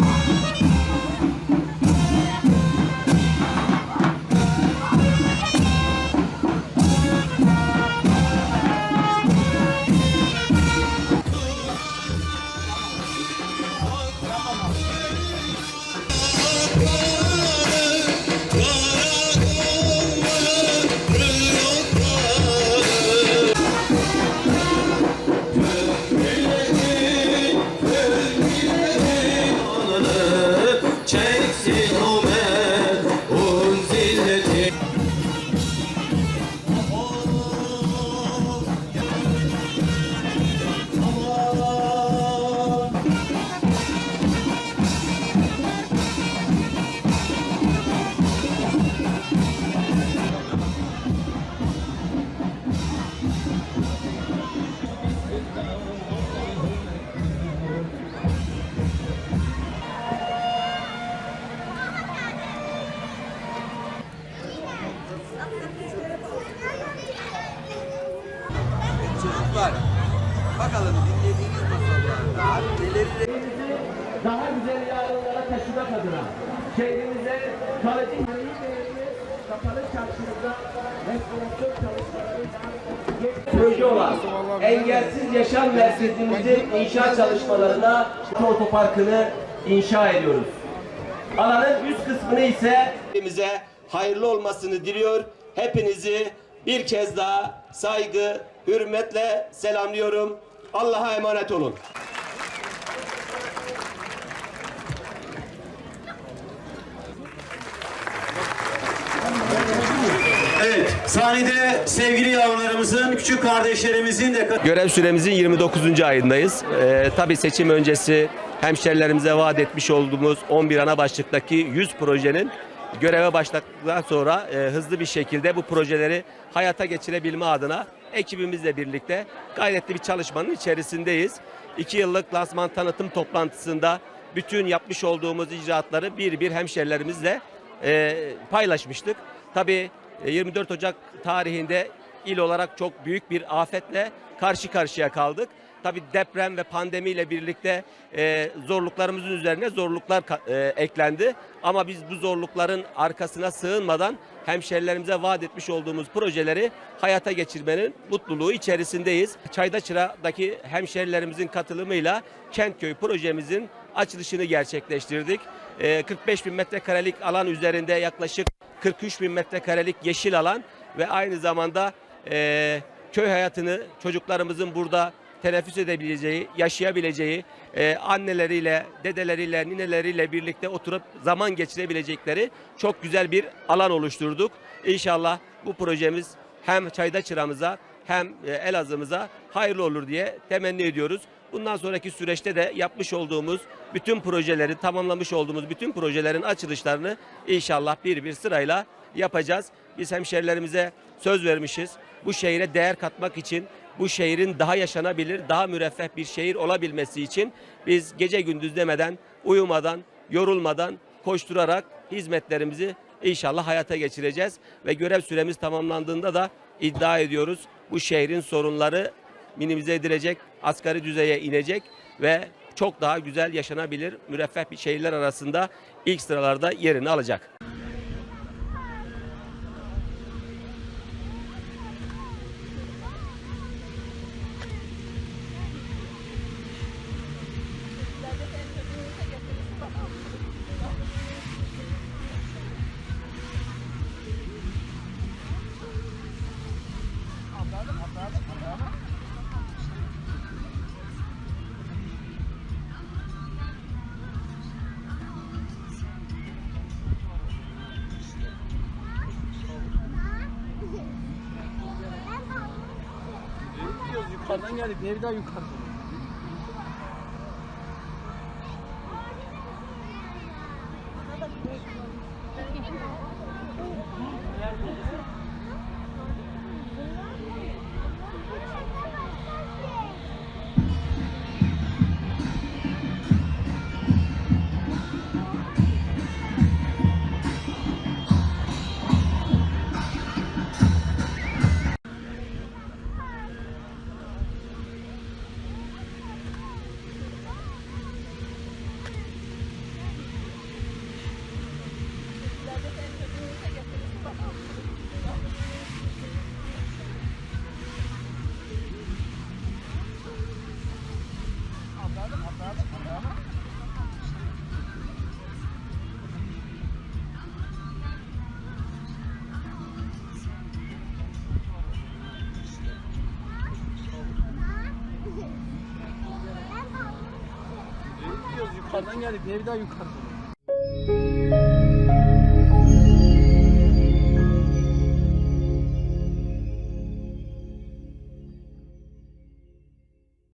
了。 더러운 Çocuklar, bakalım dinlediğiniz masallarda neleri daha güzel yarınlara taşımak adına şehrimize kalıcı kapalı çarşımızda restorasyon çalışmalarıyla proje olan engelsiz yaşam merkezimizin inşaat çalışmalarına otoparkını inşa ediyoruz. Alanın üst kısmını ise Hepimize hayırlı olmasını diliyor. Hepinizi bir kez daha saygı, hürmetle selamlıyorum. Allah'a emanet olun. Evet, sahnede sevgili yavrularımızın, küçük kardeşlerimizin de Görev süremizin 29. ayındayız. Ee, tabii seçim öncesi hemşerilerimize vaat etmiş olduğumuz 11 ana başlıktaki 100 projenin göreve başladıktan sonra e, hızlı bir şekilde bu projeleri hayata geçirebilme adına ekibimizle birlikte gayretli bir çalışmanın içerisindeyiz. 2 yıllık lansman tanıtım toplantısında bütün yapmış olduğumuz icraatları bir bir hemşerilerimizle e, paylaşmıştık. Tabii e, 24 Ocak tarihinde il olarak çok büyük bir afetle karşı karşıya kaldık. Tabii deprem ve pandemiyle birlikte e, zorluklarımızın üzerine zorluklar e, eklendi. Ama biz bu zorlukların arkasına sığınmadan hemşerilerimize vaat etmiş olduğumuz projeleri hayata geçirmenin mutluluğu içerisindeyiz. Çaydaçıra'daki hemşerilerimizin katılımıyla Kentköy projemizin açılışını gerçekleştirdik. E, 45 bin metrekarelik alan üzerinde yaklaşık 43 bin metrekarelik yeşil alan ve aynı zamanda e, köy hayatını çocuklarımızın burada teneffüs edebileceği, yaşayabileceği, e, anneleriyle, dedeleriyle, nineleriyle birlikte oturup zaman geçirebilecekleri çok güzel bir alan oluşturduk. İnşallah bu projemiz hem Çayda Çıramıza hem e, Elazığ'ımıza hayırlı olur diye temenni ediyoruz. Bundan sonraki süreçte de yapmış olduğumuz bütün projeleri, tamamlamış olduğumuz bütün projelerin açılışlarını inşallah bir bir sırayla yapacağız. Biz hemşerilerimize söz vermişiz. Bu şehire değer katmak için, bu şehrin daha yaşanabilir, daha müreffeh bir şehir olabilmesi için biz gece gündüz demeden, uyumadan, yorulmadan, koşturarak hizmetlerimizi inşallah hayata geçireceğiz. Ve görev süremiz tamamlandığında da iddia ediyoruz bu şehrin sorunları minimize edilecek, asgari düzeye inecek ve çok daha güzel yaşanabilir, müreffeh bir şehirler arasında ilk sıralarda yerini alacak. Yukarıdan geldik. Niye bir daha yukarı? Yukarıdan geldik. Niye bir daha yukarıdan?